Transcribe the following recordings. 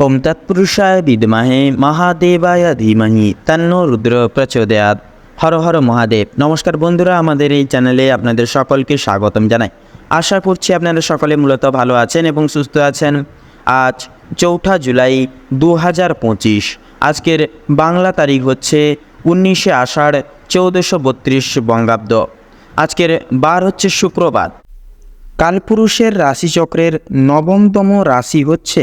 ওম তৎপুরুষায় বিদ্মহে মহাদেবায় ধীমহি তন্ন রুদ্র প্রচোদয়াত হর হর মহাদেব নমস্কার বন্ধুরা আমাদের এই চ্যানেলে আপনাদের সকলকে স্বাগতম জানাই আশা করছি আপনারা সকলে মূলত ভালো আছেন এবং সুস্থ আছেন আজ চৌঠা জুলাই দু হাজার পঁচিশ আজকের বাংলা তারিখ হচ্ছে উনিশে আষাঢ় চৌদ্দশো বত্রিশ বঙ্গাব্দ আজকের বার হচ্ছে শুক্রবার কালপুরুষের রাশিচক্রের নবমতম রাশি হচ্ছে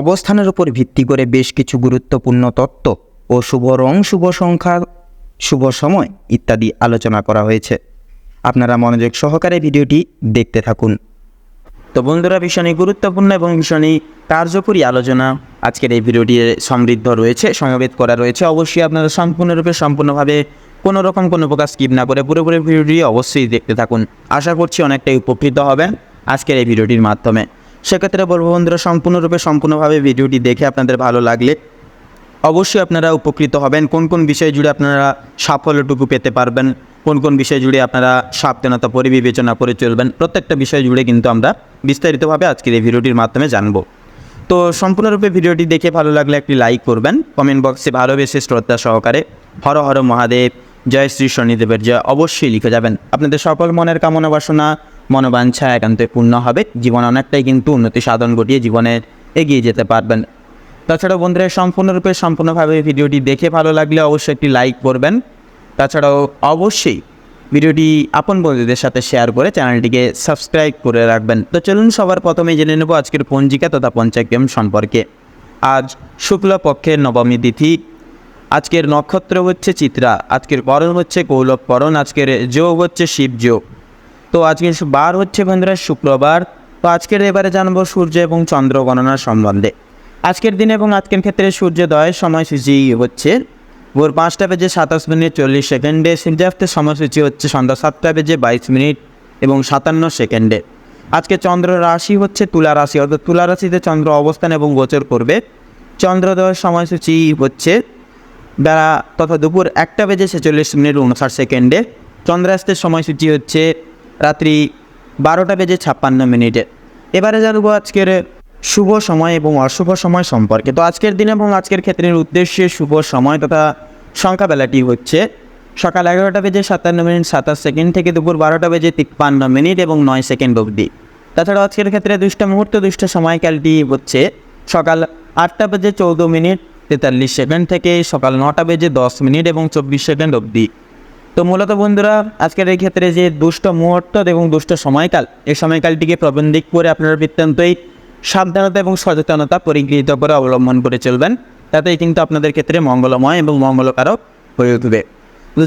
অবস্থানের উপর ভিত্তি করে বেশ কিছু গুরুত্বপূর্ণ তত্ত্ব ও শুভ রং, শুভ সংখ্যা, শুভ সময় ইত্যাদি আলোচনা করা হয়েছে। আপনারা মনোযোগ সহকারে ভিডিওটি দেখতে থাকুন। তো বন্ধুরা ভীষণই গুরুত্বপূর্ণ এবং ভীষণই কার্যকরী আলোচনা আজকের এই ভিডিওটি সমৃদ্ধ রয়েছে, সমবেত করা রয়েছে। অবশ্যই আপনারা সম্পূর্ণরূপে, সম্পূর্ণভাবে কোনো রকম কোনো প্রকার স্কিপ না করে পুরোপুরি ভিডিওটি অবশ্যই দেখতে থাকুন। আশা করছি অনেকটাই উপকৃত হবেন আজকের এই ভিডিওটির মাধ্যমে। সেক্ষেত্রে বলব বন্ধুরা, সম্পূর্ণরূপে, সম্পূর্ণভাবে ভিডিওটি দেখে আপনাদের ভালো লাগলে অবশ্যই আপনারা উপকৃত হবেন। কোন কোন বিষয় জুড়ে আপনারা সাফল্যটুকু পেতে পারবেন, কোন কোন বিষয় জুড়ে আপনারা সাবধানতা, পরিবিবেচনা করে চলবেন, প্রত্যেকটা বিষয় জুড়ে কিন্তু আমরা বিস্তারিতভাবে আজকের এই ভিডিওটির মাধ্যমে জানব। তো সম্পূর্ণরূপে ভিডিওটি দেখে ভালো লাগলে একটি লাইক করবেন, কমেন্ট বক্সে ভালোবেসে শ্রদ্ধা সহকারে হর হর মহাদেব, জয় শ্রী শনিদেবের জয় অবশ্যই লিখে যাবেন। আপনাদের সকল মনের কামনা বাসনা মনোবাঞ্ছা একান্তই পূর্ণ হবে। জীবন অনেকটাই কিন্তু উন্নতি সাধন ঘটিয়ে জীবনে এগিয়ে যেতে পারবেন। তাছাড়াও বন্ধুরা, সম্পূর্ণরূপে, সম্পূর্ণভাবে ভিডিওটি দেখে ভালো লাগলে অবশ্যই একটি লাইক করবেন। তাছাড়াও অবশ্যই ভিডিওটি আপন বন্ধুদের সাথে শেয়ার করে চ্যানেলটিকে সাবস্ক্রাইব করে রাখবেন। তো চলুন, সবার প্রথমে জেনে নেব আজকের পঞ্জিকা তথা পঞ্চাগ্রাম সম্পর্কে। আজ শুক্ল পক্ষের নবমী তিথি। আজকের নক্ষত্র হচ্ছে চিত্রা, আজকের পরন হচ্ছে কৌলভ পরন আজকের যোগ হচ্ছে শিব যোগ। তো আজকের বার হচ্ছে বন্ধুরা শুক্রবার। তো আজকের এবারে জানব সূর্য এবং চন্দ্র গণনার সম্বন্ধে। আজকের দিনে এবং আজকের ক্ষেত্রে সূর্যোদয়ের সময়সূচি হচ্ছে। ভোর পাঁচটা বেজে সাতাশ মিনিট চল্লিশ সেকেন্ডে। সূর্যাস্তের সময়সূচি হচ্ছে সন্ধ্যা সাতটা বেজে বাইশ মিনিট এবং সাতান্ন সেকেন্ডে। আজকে চন্দ্র রাশি হচ্ছে তুলা রাশি, অর্থাৎ তুলা রাশিতে চন্দ্র অবস্থান এবং গোচর করবে। চন্দ্রোদয়ের সময়সূচি হচ্ছে বেলা তথা দুপুর একটা বেজে ছেচল্লিশ মিনিট উনষাট সেকেন্ডে। চন্দ্রাস্তের সময়সূচি হচ্ছে রাত্রি বারোটা বেজে ছাপ্পান্ন মিনিটে। এবারে জানব আজকের শুভ সময় এবং অশুভ সময় সম্পর্কে। তো আজকের দিন এবং আজকের ক্ষেত্রের উদ্দেশ্যে শুভ সময় তথা সংখ্যাবেলাটি হচ্ছে সকাল এগারোটা বেজে সাতান্ন মিনিট, সাতাশ সেকেন্ড থেকে দুপুর বারোটা বেজে তিপ্পান্ন মিনিট এবং নয় সেকেন্ড অবধি। তাছাড়া আজকের ক্ষেত্রে দুষ্ট মুহূর্ত, দুষ্ট সময়কালটি হচ্ছে সকাল আটটা বেজে চৌদ্দ মিনিট, তেতাল্লিশ সেকেন্ড থেকে সকাল নটা বেজে দশ মিনিট এবং চব্বিশ সেকেন্ড অবধি। তো মূলত বন্ধুরা, আজকের এই ক্ষেত্রে যে দুষ্ট মুহূর্ত এবং দুষ্ট সময়কাল, এই সময়কালটিকে প্রবন্ধিক করে আপনারা বৃত্তান্তই সাবধানতা এবং সচেতনতা পরিগৃহীত করে অবলম্বন করে চলবেন। তাতেই কিন্তু আপনাদের ক্ষেত্রে মঙ্গলময় এবং মঙ্গলকারক হয়ে উঠবে।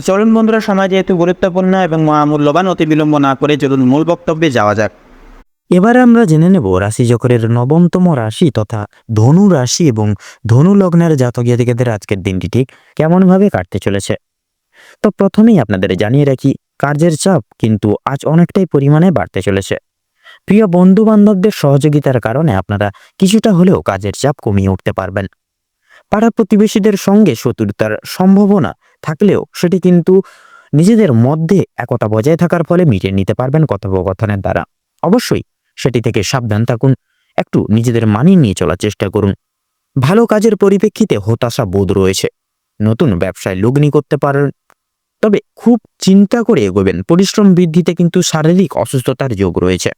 চলুন বন্ধুরা, সময় যেহেতু গুরুত্বপূর্ণ এবং মহামূল্যবান, অতি বিলম্ব না করে চলুন মূল বক্তব্যে যাওয়া যাক। এবারে আমরা জেনে নেব রাশিচক্রের নবমতম রাশি তথা ধনু রাশি এবং ধনু লগ্নের জাতক জাতিকাদের আজকের দিনটি ঠিক কেমনভাবে কাটতে চলেছে। তো প্রথমেই আপনাদের জানিয়ে রাখি কাজের চাপ কিন্তু আজ অনেকটাই পরিমাণে বাড়তে চলেছে। প্রিয় বন্ধু বান্ধবদের সহযোগিতার কারণে আপনারা কিছুটা হলেও কাজের চাপ কমিয়ে উঠতে পারবেন। পাড়া প্রতিবেশীদের সঙ্গে শত্রুতার সম্ভাবনা থাকলেও সেটি কিন্তু নিজেদের মধ্যে একতা বজায় থাকার ফলে মিটিয়ে নিতে পারবেন কথোপকথনের দ্বারা। অবশ্যই সেটি থেকে সাবধান থাকুন, একটু নিজেদের মানিয়ে নিয়ে চলার চেষ্টা করুন। ভালো কাজের পরিপ্রেক্ষিতে হতাশা বোধ রয়েছে। নতুন ব্যবসায় লগ্নি করতে পারেন তবে খুব চিন্তা করে এগোবেন। পরিশ্রম বৃদ্ধিতে কিন্তু শারীরিক অসুস্থতার যোগ রয়েছে।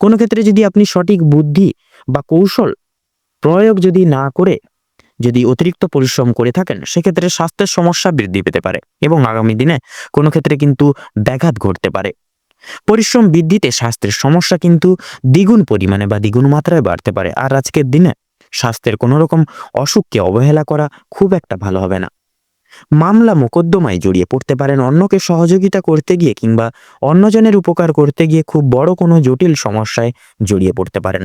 কোনো ক্ষেত্রে যদি আপনি সঠিক বুদ্ধি বা কৌশল প্রয়োগ যদি না করে যদি অতিরিক্ত পরিশ্রম করে থাকেন, সেক্ষেত্রে স্বাস্থ্যের সমস্যা বৃদ্ধি পেতে পারে এবং আগামী দিনে কোনো ক্ষেত্রে কিন্তু ব্যাঘাত ঘটতে পারে। পরিশ্রম বৃদ্ধিতে স্বাস্থ্যের সমস্যা কিন্তু দ্বিগুণ পরিমাণে বা দ্বিগুণ মাত্রায় বাড়তে পারে। আর আজকের দিনে স্বাস্থ্যের কোনো রকম অসুখকে অবহেলা করা খুব একটা ভালো হবে না। মামলা মোকদ্দমায় জড়িয়ে পড়তে পারেন অন্যকে সহযোগিতা করতে গিয়ে কিংবা অন্যজনের উপকার করতে গিয়ে খুব বড় কোনো জটিল সমস্যায় জড়িয়ে পড়তে পারেন।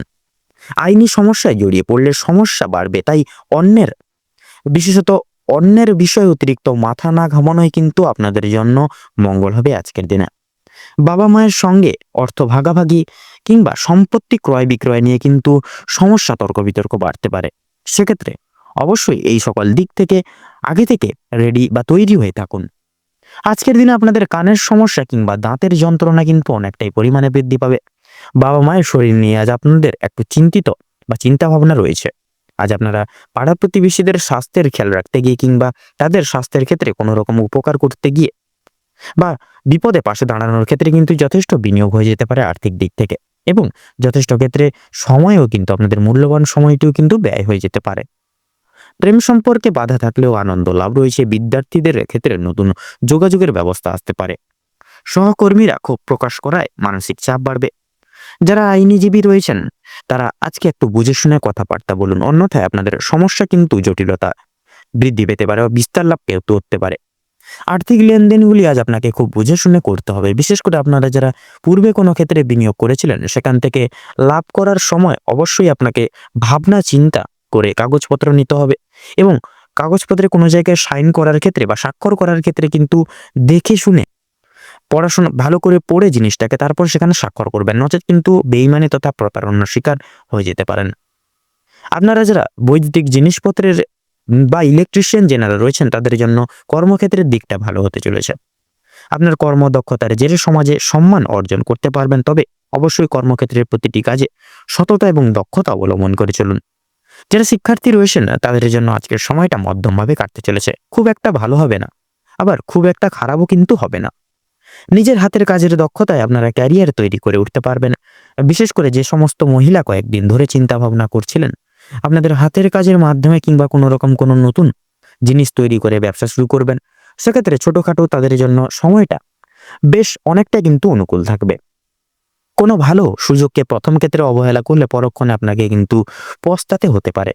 আইনি সমস্যায় জড়িয়ে পড়লে সমস্যা বাড়বে, তাই অন্যের, বিশেষত অন্যের বিষয় অতিরিক্ত মাথা না ঘামানোই কিন্তু আপনাদের জন্য মঙ্গল হবে আজকের দিনে। বাবা মায়ের সঙ্গে অর্থ ভাগাভাগি কিংবা সম্পত্তি ক্রয় বিক্রয় নিয়ে কিন্তু সমস্যা তর্ক বিতর্ক বাড়তে পারে। সেক্ষেত্রে অবশ্যই এই সকল দিক থেকে, আগে থেকে রেডি বা তৈরি হয়ে থাকুন। আজকের দিনে আপনাদের কানের সমস্যা কিংবা দাঁতের যন্ত্রণা কিন্তু অনেকটাই পরিমাণে বৃদ্ধি পাবে। বাবা মায়ের শরীর নিয়ে আজ আপনাদের একটু চিন্তিত বা চিন্তা ভাবনা রয়েছে। আজ আপনারা পাড়া প্রতিবেশীদের স্বাস্থ্যের খেয়াল রাখতে গিয়ে কিংবা তাদের স্বাস্থ্যের ক্ষেত্রে কোনো রকম উপকার করতে গিয়ে বা বিপদে পাশে দাঁড়ানোর ক্ষেত্রে কিন্তু যথেষ্ট বিনিয়োগ হয়ে যেতে পারে আর্থিক দিক থেকে। এবং যথেষ্ট ক্ষেত্রে সময়ও কিন্তু আপনাদের মূল্যবান সময়টিও কিন্তু ব্যয় হয়ে যেতে পারে। প্রেম সম্পর্কে বাধা থাকলেও আনন্দ লাভ রয়েছে বিদ্যার্থীদের ক্ষেত্রে নতুন যোগাযোগের ব্যবস্থা আসতে পারে। সহকর্মীরা ক্ষোভ প্রকাশ করায় মানসিক চাপ বাড়বে। যারা আইনিজীবী রয়েছেন, তারা আজকে একটু বুঝে শুনে কথাবার্তা বলুন। অন্যথায় আপনাদের সমস্যা কিন্তু জটিলতা বৃদ্ধি পেতে পারে বা বিস্তার লাভ পেতে হতে পারে। আর্থিক লেনদেনগুলি আজ আপনাকে খুব বুঝে শুনে করতে হবে। বিশেষ করে আপনারা যারা পূর্বে কোনো ক্ষেত্রে বিনিয়োগ করেছিলেন, সেখান থেকে লাভ করার সময় অবশ্যই আপনাকে ভাবনা, চিন্তা করে কাগজপত্র নিতে হবে এবং কাগজপত্রে কোনো জায়গায় সাইন করার ক্ষেত্রে বা স্বাক্ষর করার ক্ষেত্রে কিন্তু দেখে শুনে, পড়াশোনা, ভালো করে পড়ে জিনিসটাকে তারপর সেখানে স্বাক্ষর করবেন। নচেত কিন্তু বেইমানি তথা প্রতারণার শিকার হয়ে যেতে পারেন। আপনারা যারা বৈদ্যুতিক জিনিসপত্রের বা ইলেকট্রিশিয়ান যেনারা রয়েছেন, তাদের জন্য কর্মক্ষেত্রের দিকটা ভালো হতে চলেছে। আপনার কর্মদক্ষতার জেরে সমাজে সম্মান অর্জন করতে পারবেন, তবে অবশ্যই কর্মক্ষেত্রের প্রতিটি কাজে সততা এবং দক্ষতা অবলম্বন করে চলুন। যারা শিক্ষার্থী রয়েছেন, তাদের জন্য আজকের সময়টা মধ্যমভাবে কাটতে চলেছে। খুব একটা ভালো হবে না। আবার খুব একটা খারাপও কিন্তু হবে না। নিজের হাতের কাজের দক্ষতায় আপনারা ক্যারিয়ার তৈরি করে উঠতে পারবেন। বিশেষ করে যে সমস্ত মহিলা কয়েকদিন ধরে চিন্তা ভাবনা করছিলেন, আপনাদের হাতের কাজের মাধ্যমে কিংবা কোনো রকম কোনো নতুন জিনিস তৈরি করে ব্যবসা শুরু করবেন। সেক্ষেত্রে ছোটখাটো তাদের জন্য সময়টা বেশ অনেকটা কিন্তু অনুকূল থাকবে। কোনো ভালো সুযোগকে প্রথম ক্ষেত্রে অবহেলা করলে পরক্ষণে আপনাকে কিন্তু পস্তাতে হতে পারে।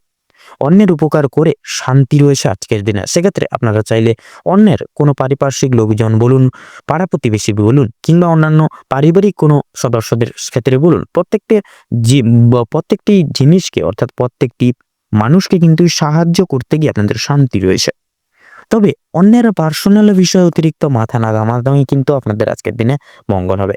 অন্যের উপকার করে শান্তি রয়েছে আজকের দিনে। সেক্ষেত্রে আপনারা চাইলে অন্যের কোনো পারিপার্শ্বিক লোকজন বলুন, পাড়া প্রতিবেশী বলুন, কিংবা অন্যান্য পারিবারিক কোনো সদস্যদের ক্ষেত্রে বলুন প্রত্যেকটি প্রত্যেকটি জিনিসকে, অর্থাৎ প্রত্যেকটি মানুষকে কিন্তু সাহায্য করতে গিয়ে আপনাদের শান্তি রয়েছে। তবে অন্যের পার্সোনাল বিষয়ে অতিরিক্ত মাথা না ঘামানোই কিন্তু আপনাদের আজকের দিনে মঙ্গল হবে।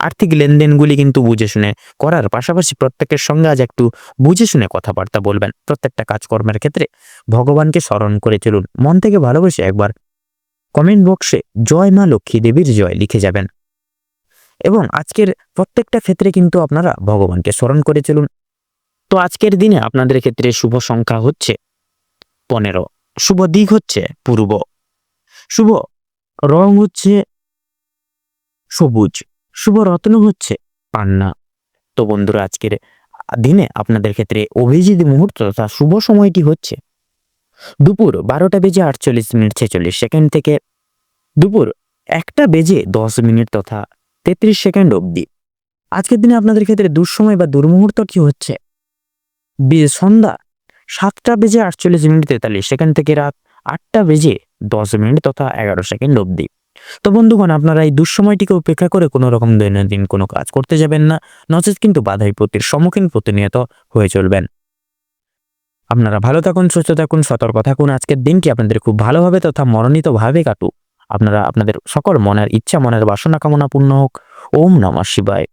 আর্থিক লেনদেনগুলি কিন্তু বুঝে শুনে করার পাশাপাশি প্রত্যেকের সঙ্গে আজ একটু বুঝে শুনে কথাবার্তা বলবেন। প্রত্যেকটা কাজকর্মের ক্ষেত্রে ভগবানকে স্মরণ করে চলুন। মন থেকে ভালোবেসে একবার কমেন্ট বক্সে জয় মা লক্ষ্মী দেবীর জয় লিখে যাবেন। এবং আজকের প্রত্যেকটা ক্ষেত্রে কিন্তু আপনারা ভগবানকে স্মরণ করে চলুন। তো আজকের দিনে আপনাদের ক্ষেত্রে শুভ সংখ্যা হচ্ছে পনেরো। শুভ দিক হচ্ছে পূর্ব। শুভ রং হচ্ছে সবুজ। শুভ রত্ন হচ্ছে পান্না। তো বন্ধুরা, আজকের দিনে আপনাদের ক্ষেত্রে অভিজিৎ মুহূর্ত তথা শুভ সময়টি হচ্ছে দুপুর বারোটা বেজে আটচল্লিশ মিনিট ছেচল্লিশ সেকেন্ড থেকে দুপুর একটা বেজে দশ মিনিট তথা তেত্রিশ সেকেন্ড অবধি। আজকের দিনে আপনাদের ক্ষেত্রে দুঃসময় বা দুর্মুহূর্তটি হচ্ছে সন্ধ্যা সাতটা বেজে আটচল্লিশ মিনিট তেতাল্লিশ সেকেন্ড থেকে রাত আটটা বেজে দশ মিনিট তথা এগারো সেকেন্ড অবধি। তো বন্ধুগণ, আপনারা এই দুঃসময়টিকে উপেক্ষা করে কোনো রকম দৈনন্দিন কোনো কাজ করতে যাবেন না। নচেত কিন্তু বাধা বিপত্তির সম্মুখীন প্রতিনিয়ত হয়ে চলবেন। আপনারা ভালো থাকুন, সুস্থ থাকুন, সতর্ক থাকুন। আজকের দিনটি আপনাদের খুব ভালোভাবে তথা মনোনীতভাবে কাটুক। আপনারা, আপনাদের সকল মনের ইচ্ছা, মনের বাসনা কামনা পূর্ণ হোক। ওম নমঃ শিবায়।